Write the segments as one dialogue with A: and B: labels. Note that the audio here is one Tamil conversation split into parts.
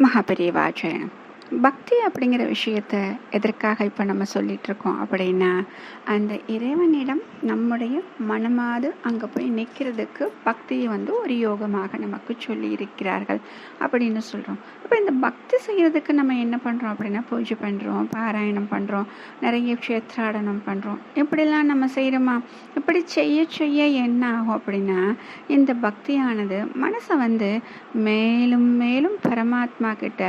A: महापरिवाचन பக்தி அப்படிங்கிற விஷயத்த எதற்காக இப்போ நம்ம சொல்லிகிட்ருக்கோம் இருக்கோம் அப்படின்னா அந்த இறைவனிடம் நம்முடைய மனமாது அங்கே போய் நிற்கிறதுக்கு பக்தியை வந்து ஒரு யோகமாக நமக்கு சொல்லி இருக்கிறார்கள் அப்படின்னு சொல்கிறோம் இப்போ இந்த பக்தி செய்கிறதுக்கு நம்ம என்ன பண்ணுறோம் அப்படின்னா பூஜை பண்ணுறோம் பாராயணம் பண்ணுறோம் நிறைய க்ஷேத்ராடனம் பண்ணுறோம் இப்படிலாம் நம்ம செய்கிறோமா இப்படி செய்ய செய்ய என்ன ஆகும் அப்படின்னா இந்த பக்தியானது மனசை வந்து மேலும் மேலும் பரமாத்மா கிட்ட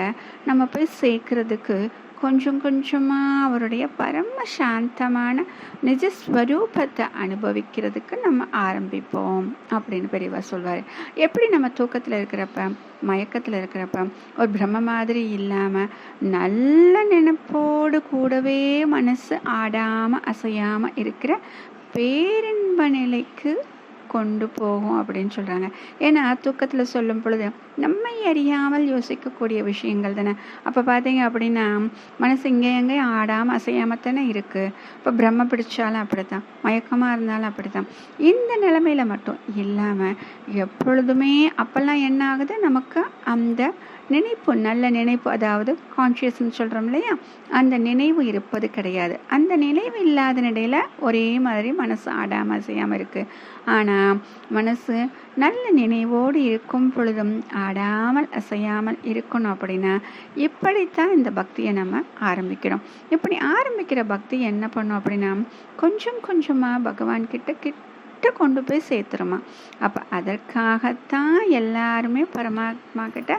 A: நம்ம போய் சேர்க்கறதுக்கு கொஞ்சம் கொஞ்சமாக அவருடைய பரம சாந்தமான நிஜஸ்வரூபத்தை அனுபவிக்கிறதுக்கு நம்ம ஆரம்பிப்போம் அப்படின்னு பெரியவா சொல்வார். எப்படி நம்ம தூக்கத்தில் இருக்கிறப்ப மயக்கத்தில் இருக்கிறப்ப ஒரு பிரம்ம மாதிரி இல்லாமல் நல்ல நினைப்போடு கூடவே மனசு ஆடாமல் அசையாமல் இருக்கிற பேரின்ப நிலைக்கு கொண்டு போகும் அப்படின்னு சொல்கிறாங்க ஏன்னா தூக்கத்தில் சொல்லும் பொழுது நம்மை அறியாமல் யோசிக்கக்கூடிய விஷயங்கள் தானே. அப்போ பார்த்தீங்க அப்படின்னா மனசு இங்கே எங்கேயும் ஆடாமல் அசையாமல் தானே இருக்குது இப்போ பிரம்ம பிடிச்சாலும் அப்படித்தான். மயக்கமாக இருந்தாலும் அப்படித்தான். இந்த நிலைமையில மட்டும் இல்லாமல் எப்பொழுதுமே அப்போல்லாம் என்ன ஆகுது? நமக்கு அந்த நினைப்பு நல்ல நினைப்பு அதாவது கான்ஷியஸ்ன்னு சொல்கிறோம் இல்லையா? அந்த நினைவு இருப்பது கிடையாது. அந்த நினைவு இல்லாத நிலையில் ஒரே மாதிரி மனசு ஆடாமல் செய்யாமல் இருக்குது ஆனால் மனசு நல்ல நினைவோடு இருக்கும் பொழுதும் ஆடாமல் அசையாமல் இருக்கணும் அப்படின்னா இப்படித்தான் இந்த பக்தியை நம்ம ஆரம்பிக்கிறோம். இப்படி ஆரம்பிக்கிற பக்தி என்ன பண்ணோம் அப்படின்னா கொஞ்சம் கொஞ்சமாக பகவான் கிட்ட கிட்ட கிட்ட கொண்டு போய் சேர்த்துருமா. அப்போ அதற்காகத்தான் எல்லாருமே பரமாத்மா கிட்ட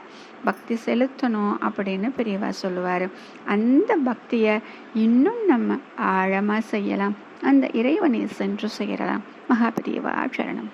A: பக்தி செலுத்தணும் அப்படின்னு பெரியவா சொல்லுவார். அந்த பக்தியை இன்னும் நம்ம ஆழமாக செய்யலாம். அந்த இறைவனை சென்று செய்யலாம் மகாபிரியவா சரணம்.